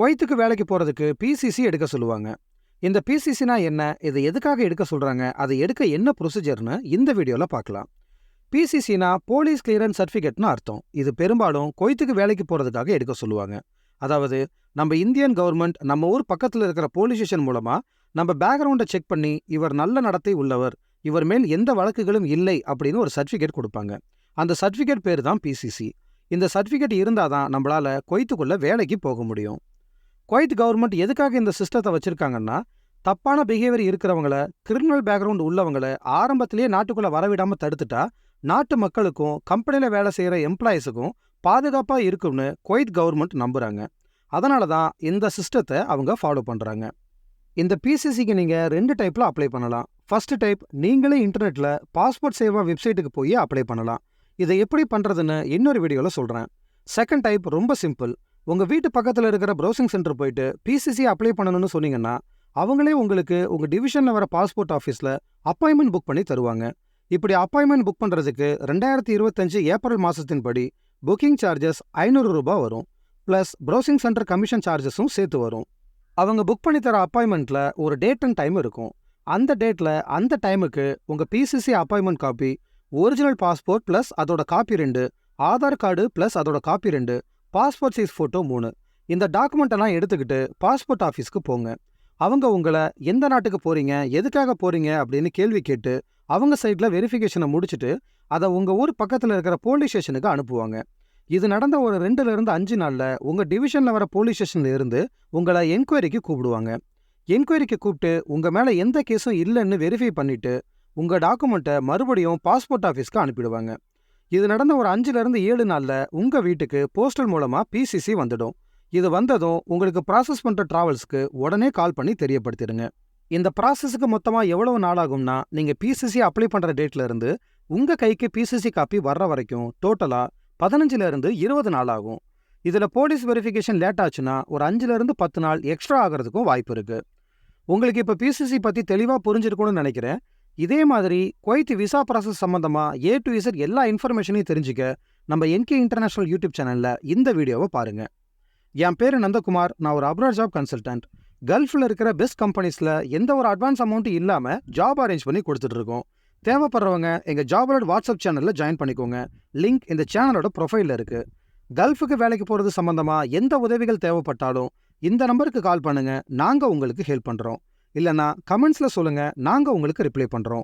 குவைத்துக்கு வேலைக்கு போறதுக்கு பிசிசி எடுக்க சொல்லுவாங்க. இந்த பிசிசினா என்ன? இதை எதுக்காக எடுக்க சொல்றாங்க? அதை எடுக்க என்ன ப்ரொசீஜர்னு இந்த வீடியோல பார்க்கலாம். பிசிசினா போலீஸ் கிளியரன்ஸ் சர்டிஃபிகேட்னு அர்த்தம். இது பெரும்பாலும் கொய்த்துக்கு வேலைக்கு போறதுக்காக எடுக்க சொல்லுவாங்க. அதாவது நம்ம இந்தியன் கவர்மெண்ட் நம்ம ஊர் பக்கத்துல இருக்கிற போலீஸ் ஸ்டேஷன் மூலமா நம்ம பேக்ரவுண்டை செக் பண்ணி இவர் நல்ல நடத்தை உள்ளவர் இவர் மேல் எந்த வழக்குகளும் இல்லை அப்படின்னு ஒரு சர்டிஃபிகேட் கொடுப்பாங்க. அந்த சர்டிஃபிகேட் பேர் தான் பிசிசி இந்த சர்டிஃபிகேட் இருந்தால் தான் நம்மளால கொய்த்துக்குள்ளே வேலைக்கு போக முடியும். குவைத் கவர்மெண்ட் எதுக்காக இந்த சிஸ்டத்தை வச்சிருக்காங்கன்னா தப்பான பிஹேவியர் இருக்கிறவங்கள கிரிமினல் பேக்ரவுண்ட் உள்ளவங்கள ஆரம்பத்திலேயே நாட்டுக்குள்ள வரவிடாமல் தடுத்துட்டா நாட்டு மக்களுக்கும் கம்பெனில வேலை செய்யற எம்ப்ளாயிஸுக்கும் பாதுகாப்பா இருக்கும்னு குவைத் கவர்மெண்ட் நம்புறாங்க. அதனால தான் இந்த சிஸ்டத்தை அவங்க ஃபாலோ பண்றாங்க. இந்த பிசிசிக்கு நீங்க ரெண்டு டைப்ல அப்ளை பண்ணலாம். ஃபர்ஸ்ட் டைப் நீங்களே இன்டர்நெட்ல பாஸ்போர்ட் சேவா வெப்சைட்டுக்கு போய் அப்ளை பண்ணலாம். இதை எப்படி பண்றதுன்னு இன்னொரு வீடியோல சொல்றேன். செகண்ட் டைப் ரொம்ப சிம்பிள் உங்க வீட்டு பக்கத்துல இருக்கிற ப்ரௌசிங் சென்டர் போயிட்டு பிசிசி அப்ளை பண்ணணும்னு சொன்னீங்கன்னா அவங்களே உங்களுக்கு உங்க டிவிஷன்ல வர பாஸ்போர்ட் ஆஃபீஸ்ல அப்பாயின்மெண்ட் புக் பண்ணி தருவாங்க. இப்படி அப்பாயின்மெண்ட் புக் பண்றதுக்கு ரெண்டாயிரத்தி இருபத்தஞ்சு ஏப்ரல் மாசத்தின் படி புக்கிங் சார்ஜஸ் ஐநூறு ரூபாய் வரும். பிளஸ் ப்ரௌசிங் சென்டர் கமிஷன் சார்ஜஸும் சேர்த்து வரும். அவங்க புக் பண்ணி தர அப்பாயின்மெண்ட்ல ஒரு டேட் அண்ட் டைம் இருக்கும். அந்த டேட்ல அந்த டைமுக்கு உங்க PCC appointment copy original passport plus அதோட காப்பி ரெண்டு ஆதார் கார்டு பிளஸ் அதோட காப்பி ரெண்டு பாஸ்போர்ட் சைஸ் ஃபோட்டோ மூணு. இந்த டாக்குமெண்ட்டெல்லாம் எடுத்துக்கிட்டு பாஸ்போர்ட் ஆஃபீஸ்க்கு போங்க. அவங்க உங்களை எந்த நாட்டுக்கு போறீங்க எதுக்காக போறீங்க அப்படின்னு கேள்வி கேட்டு அவங்க சைட்ல வெரிஃபிகேஷனை முடிச்சுட்டு அதை உங்க ஊர் பக்கத்துல இருக்கிற போலீஸ் ஸ்டேஷனுக்கு அனுப்புவாங்க. இது நடந்த ஒரு ரெண்டுல இருந்து அஞ்சு நாள்ல உங்க டிவிஷன்ல வர போலீஸ் ஸ்டேஷன்ல இருந்து உங்களை என்கொயரிக்கு கூப்பிடுவாங்க. என்கொயரிக்கு கூப்பிட்டு உங்க மேல எந்த கேஸும் இல்லைன்னு வெரிஃபை பண்ணிட்டு உங்க டாக்குமெண்ட்டை மறுபடியும் பாஸ்போர்ட் ஆஃபீஸ்க்கு அனுப்பிடுவாங்க. இது நடந்த ஒரு அஞ்சுல இருந்து ஏழு நாள்ல உங்க வீட்டுக்கு போஸ்டல் மூலமா பிசிசி வந்துடும். இது வந்ததும் உங்களுக்கு ப்ராசஸ் பண்ற டிராவல்ஸ்க்கு உடனே கால் பண்ணி தெரியப்படுத்திடுங்க. இந்த ப்ராசஸுக்கு மொத்தமா எவ்வளவு நாளாகும்னா நீங்கள் நீங்க பிசிசி அப்ளை பண்ற டேட்ல இருந்து உங்க கைக்கு பிசிசி காப்பி வர்ற வரைக்கும் டோட்டலா பதினஞ்சுல இருந்து இருபது நாள் ஆகும் இதுல போலீஸ் வெரிஃபிகேஷன் லேட் ஆச்சுன்னா ஒரு அஞ்சுல இருந்து பத்து நாள் எக்ஸ்ட்ரா ஆகிறதுக்கும் வாய்ப்பு இருக்கு. உங்களுக்கு இப்ப பிசிசி பத்தி தெளிவா புரிஞ்சிருக்கும்னு நினைக்கிறேன். இதே மாதிரி குவைத் விசா ப்ராசஸ் சம்பந்தமா ஏ டு இசட் எல்லா இன்ஃபர்மேஷனையும் தெரிஞ்சுக்க நம்ம என்கே இன்டர்நேஷனல் யூடியூப் சேனல்ல இந்த வீடியோவை பாருங்க. என் பேரு நந்தகுமார். நான் ஒரு அப்ராட் ஜாப் கன்சல்டன்ட் கல்ஃபில் இருக்கிற பெஸ்ட் கம்பெனிஸ்ல எந்த ஒரு அட்வான்ஸ் அமௌண்ட்டும் இல்லாம ஜாப் அரேஞ்ச் பண்ணி கொடுத்துட்டு இருக்கோம். தேவைப்படுறவங்க எங்க ஜாப் வாட்ஸ்அப் சேனல்ல ஜாயின் பண்ணிக்கோங்க. லிங்க் இந்த சேனலோட ப்ரொஃபைலில் இருக்கு. கல்ஃபுக்கு வேலைக்கு போறது சம்பந்தமா எந்த உதவிகள் தேவைப்பட்டாலும் இந்த நம்பருக்கு கால் பண்ணுங்க. நாங்க உங்களுக்கு ஹெல்ப் பண்றோம். இல்லனா கமெண்ட்ஸ்ல சொல்லுங்க. நாங்க உங்களுக்கு ரிப்ளை பண்றோம்.